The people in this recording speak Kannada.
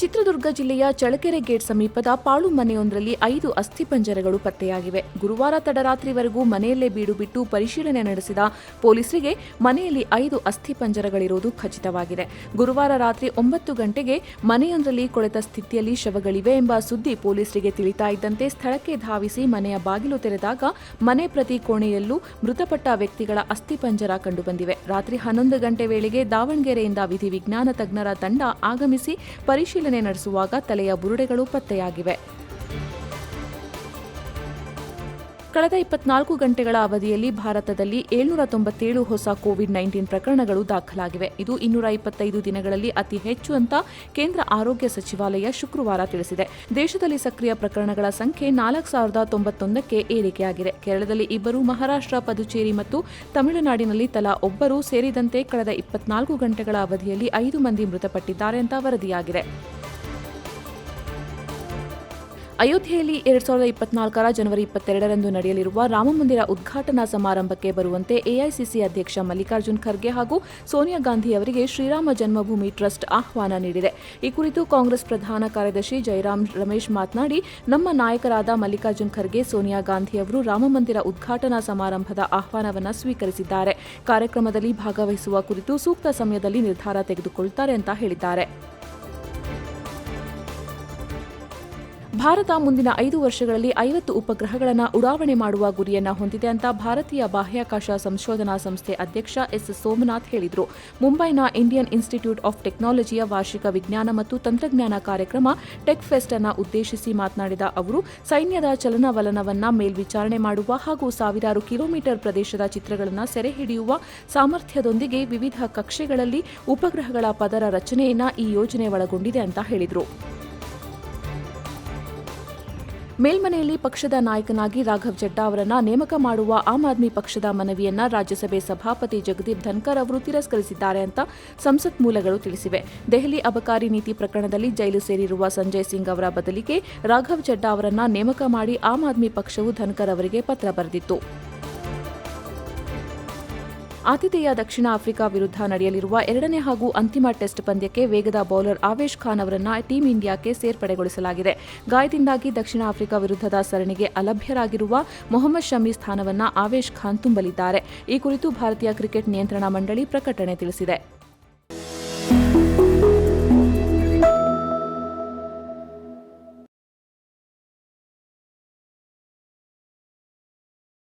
ಚಿತ್ರದುರ್ಗ ಜಿಲ್ಲೆಯ ಚಳಕೆರೆ ಗೇಟ್ ಸಮೀಪದ ಪಾಳು ಮನೆಯೊಂದರಲ್ಲಿ ಐದು ಅಸ್ಥಿಪಂಜರಗಳು ಪತ್ತೆಯಾಗಿವೆ. ಗುರುವಾರ ತಡರಾತ್ರಿವರೆಗೂ ಮನೆಯಲ್ಲೇ ಬೀಡು ಬಿಟ್ಟು ಪರಿಶೀಲನೆ ನಡೆಸಿದ ಪೊಲೀಸರಿಗೆ ಮನೆಯಲ್ಲಿ ಐದು ಅಸ್ಥಿಪಂಜರಗಳಿರುವುದು ಖಚಿತವಾಗಿದೆ. ಗುರುವಾರ ರಾತ್ರಿ ಒಂಬತ್ತು ಗಂಟೆಗೆ ಮನೆಯೊಂದರಲ್ಲಿ ಕೊಳೆತ ಸ್ಥಿತಿಯಲ್ಲಿ ಶವಗಳಿವೆ ಎಂಬ ಸುದ್ದಿ ಪೊಲೀಸರಿಗೆ ತಿಳಿತಾ ಇದ್ದಂತೆ ಸ್ಥಳಕ್ಕೆ ಧಾವಿಸಿ ಮನೆಯ ಬಾಗಿಲು ತೆರೆದಾಗ ಮನೆ ಪ್ರತಿ ಕೋಣೆಯಲ್ಲೂ ಮೃತಪಟ್ಟ ವ್ಯಕ್ತಿಗಳ ಅಸ್ಥಿಪಂಜರ ಕಂಡುಬಂದಿವೆ. ರಾತ್ರಿ ಹನ್ನೊಂದು ಗಂಟೆ ವೇಳೆಗೆ ದಾವಣಗೆರೆಯಿಂದ ವಿಧಿವಿಜ್ಞಾನ ತಜ್ಞರ ತಂಡ ಆಗಮಿಸಿ ಪರಿಶೀಲನೆ ನಡೆಸುವಾಗ ತಲೆಯ ಬುರುಡೆಗಳು ಪತ್ತೆಯಾಗಿವೆ. ಕಳೆದ ಇಪ್ಪತ್ನಾಲ್ಕು ಗಂಟೆಗಳ ಅವಧಿಯಲ್ಲಿ ಭಾರತದಲ್ಲಿ ಏಳ್ನೂರ ತೊಂಬತ್ತೇಳು ಹೊಸ ಕೋವಿಡ್ ನೈನ್ಟೀನ್ ಪ್ರಕರಣಗಳು ದಾಖಲಾಗಿವೆ. ಇದು ಇನ್ನೂರ ಇಪ್ಪತ್ತೈದು ದಿನಗಳಲ್ಲಿ ಅತಿ ಹೆಚ್ಚು ಅಂತ ಕೇಂದ್ರ ಆರೋಗ್ಯ ಸಚಿವಾಲಯ ಶುಕ್ರವಾರ ತಿಳಿಸಿದೆ. ದೇಶದಲ್ಲಿ ಸಕ್ರಿಯ ಪ್ರಕರಣಗಳ ಸಂಖ್ಯೆ ನಾಲ್ಕು ಸಾವಿರದ ತೊಂಬತ್ತೊಂದಕ್ಕೆ ಏರಿಕೆಯಾಗಿದೆ. ಕೇರಳದಲ್ಲಿ ಇಬ್ಬರು, ಮಹಾರಾಷ್ಟ್ರ, ಪದುಚೇರಿ ಮತ್ತು ತಮಿಳುನಾಡಿನಲ್ಲಿ ತಲಾ ಒಬ್ಬರು ಸೇರಿದಂತೆ ಕಳೆದ ಇಪ್ಪತ್ನಾಲ್ಕು ಗಂಟೆಗಳ ಅವಧಿಯಲ್ಲಿ ಐದು ಮಂದಿ ಮೃತಪಟ್ಟಿದ್ದಾರೆ ಅಂತ ವರದಿಯಾಗಿದೆ. ಅಯೋಧ್ಯೆಯಲ್ಲಿ ಎರಡ್ ಸಾವಿರದ ಇಪ್ಪತ್ನಾಲ್ಕರ ಜನವರಿ ಇಪ್ಪತ್ತೆರಡರಂದು ನಡೆಯಲಿರುವ ರಾಮಮಂದಿರ ಉದ್ಘಾಟನಾ ಸಮಾರಂಭಕ್ಕೆ ಬರುವಂತೆ ಎಐಸಿಸಿ ಅಧ್ಯಕ್ಷ ಮಲ್ಲಿಕಾರ್ಜುನ್ ಖರ್ಗೆ ಹಾಗೂ ಸೋನಿಯಾ ಗಾಂಧಿ ಅವರಿಗೆ ಶ್ರೀರಾಮ ಜನ್ಮಭೂಮಿ ಟ್ರಸ್ಟ್ ಆಹ್ವಾನ ನೀಡಿದೆ. ಈ ಕುರಿತು ಕಾಂಗ್ರೆಸ್ ಪ್ರಧಾನ ಕಾರ್ಯದರ್ಶಿ ಜೈರಾಮ್ ರಮೇಶ್ ಮಾತನಾಡಿ, ನಮ್ಮ ನಾಯಕರಾದ ಮಲ್ಲಿಕಾರ್ಜುನ್ ಖರ್ಗೆ, ಸೋನಿಯಾ ಗಾಂಧಿ ಅವರು ರಾಮಮಂದಿರ ಉದ್ಘಾಟನಾ ಸಮಾರಂಭದ ಆಹ್ವಾನವನ್ನು ಸ್ವೀಕರಿಸಿದ್ದಾರೆ. ಕಾರ್ಯಕ್ರಮದಲ್ಲಿ ಭಾಗವಹಿಸುವ ಕುರಿತು ಸೂಕ್ತ ಸಮಯದಲ್ಲಿ ನಿರ್ಧಾರ ತೆಗೆದುಕೊಳ್ಳುತ್ತಾರೆ ಅಂತ ಹೇಳಿದ್ದಾರೆ. ಭಾರತ ಮುಂದಿನ ಐದು ವರ್ಷಗಳಲ್ಲಿ ಐವತ್ತು ಉಪಗ್ರಹಗಳನ್ನು ಉಡಾವಣೆ ಮಾಡುವ ಗುರಿಯನ್ನು ಹೊಂದಿದೆ ಅಂತ ಭಾರತೀಯ ಬಾಹ್ಯಾಕಾಶ ಸಂಶೋಧನಾ ಸಂಸ್ಥೆ ಅಧ್ಯಕ್ಷ ಎಸ್ ಸೋಮನಾಥ್ ಹೇಳಿದರು. ಮುಂಬೈನ ಇಂಡಿಯನ್ ಇನ್ಸ್ಟಿಟ್ಯೂಟ್ ಆಫ್ ಟೆಕ್ನಾಲಜಿಯ ವಾರ್ಷಿಕ ವಿಜ್ಞಾನ ಮತ್ತು ತಂತ್ರಜ್ಞಾನ ಕಾರ್ಯಕ್ರಮ ಟೆಕ್ ಫೆಸ್ಟ್ ಅನ್ನು ಉದ್ದೇಶಿಸಿ ಮಾತನಾಡಿದ ಅವರು, ಸೈನ್ಯದ ಚಲನವಲನವನ್ನ ಮೇಲ್ವಿಚಾರಣೆ ಮಾಡುವ ಹಾಗೂ ಸಾವಿರಾರು ಕಿಲೋಮೀಟರ್ ಪ್ರದೇಶದ ಚಿತ್ರಗಳನ್ನು ಸೆರೆ ಹಿಡಿಯುವ ಸಾಮರ್ಥ್ಯದೊಂದಿಗೆ ವಿವಿಧ ಕಕ್ಷೆಗಳಲ್ಲಿ ಉಪಗ್ರಹಗಳ ಪದರ ರಚನೆಯನ್ನ ಈ ಯೋಜನೆ ಒಳಗೊಂಡಿದೆ ಅಂತ ಹೇಳಿದರು. ಮೇಲ್ಮನೆಯಲ್ಲಿ ಪಕ್ಷದ ನಾಯಕನಾಗಿ ರಾಘವ್ ಚಡ್ಡಾ ಅವರನ್ನು ನೇಮಕ ಮಾಡುವ ಆಮ್ ಆದ್ಮಿ ಪಕ್ಷದ ಮನವಿಯನ್ನ ರಾಜ್ಯಸಭೆ ಸಭಾಪತಿ ಜಗದೀಪ್ ಧನ್ಕರ್ ಅವರು ತಿರಸ್ಕರಿಸಿದ್ದಾರೆ ಅಂತ ಸಂಸತ್ ಮೂಲಗಳು ತಿಳಿಸಿವೆ. ದೆಹಲಿ ಅಬಕಾರಿ ನೀತಿ ಪ್ರಕರಣದಲ್ಲಿ ಜೈಲು ಸೇರಿರುವ ಸಂಜಯ್ ಸಿಂಗ್ ಅವರ ಬದಲಿಗೆ ರಾಘವ್ ಚಡ್ಡಾ ಅವರನ್ನು ನೇಮಕ ಮಾಡಿ ಆಮ್ ಆದ್ಮಿ ಪಕ್ಷವು ಧನ್ಕರ್ ಅವರಿಗೆ ಪತ್ರ ಬರೆದಿತ್ತು. ಆತಿಥೇಯ ದಕ್ಷಿಣ ಆಫ್ರಿಕಾ ವಿರುದ್ಧ ನಡೆಯಲಿರುವ ಎರಡನೇ ಹಾಗೂ ಅಂತಿಮ ಟೆಸ್ಟ್ ಪಂದ್ಯಕ್ಕೆ ವೇಗದ ಬೌಲರ್ ಆವೇಶ್ ಖಾನ್ ಅವರನ್ನು ಟೀಂ ಇಂಡಿಯಾಕ್ಕೆ ಸೇರ್ಪಡೆಗೊಳಿಸಲಾಗಿದೆ. ಗಾಯದಿಂದಾಗಿ ದಕ್ಷಿಣ ಆಫ್ರಿಕಾ ವಿರುದ್ಧದ ಸರಣಿಗೆ ಅಲಭ್ಯರಾಗಿರುವ ಮೊಹಮ್ಮದ್ ಶಮಿ ಸ್ಥಾನವನ್ನ ಆವೇಶ್ ಖಾನ್ ತುಂಬಲಿದ್ದಾರೆ. ಈ ಕುರಿತು ಭಾರತೀಯ ಕ್ರಿಕೆಟ್ ನಿಯಂತ್ರಣ ಮಂಡಳಿ ಪ್ರಕಟಣೆ ತಿಳಿಸಿದೆ.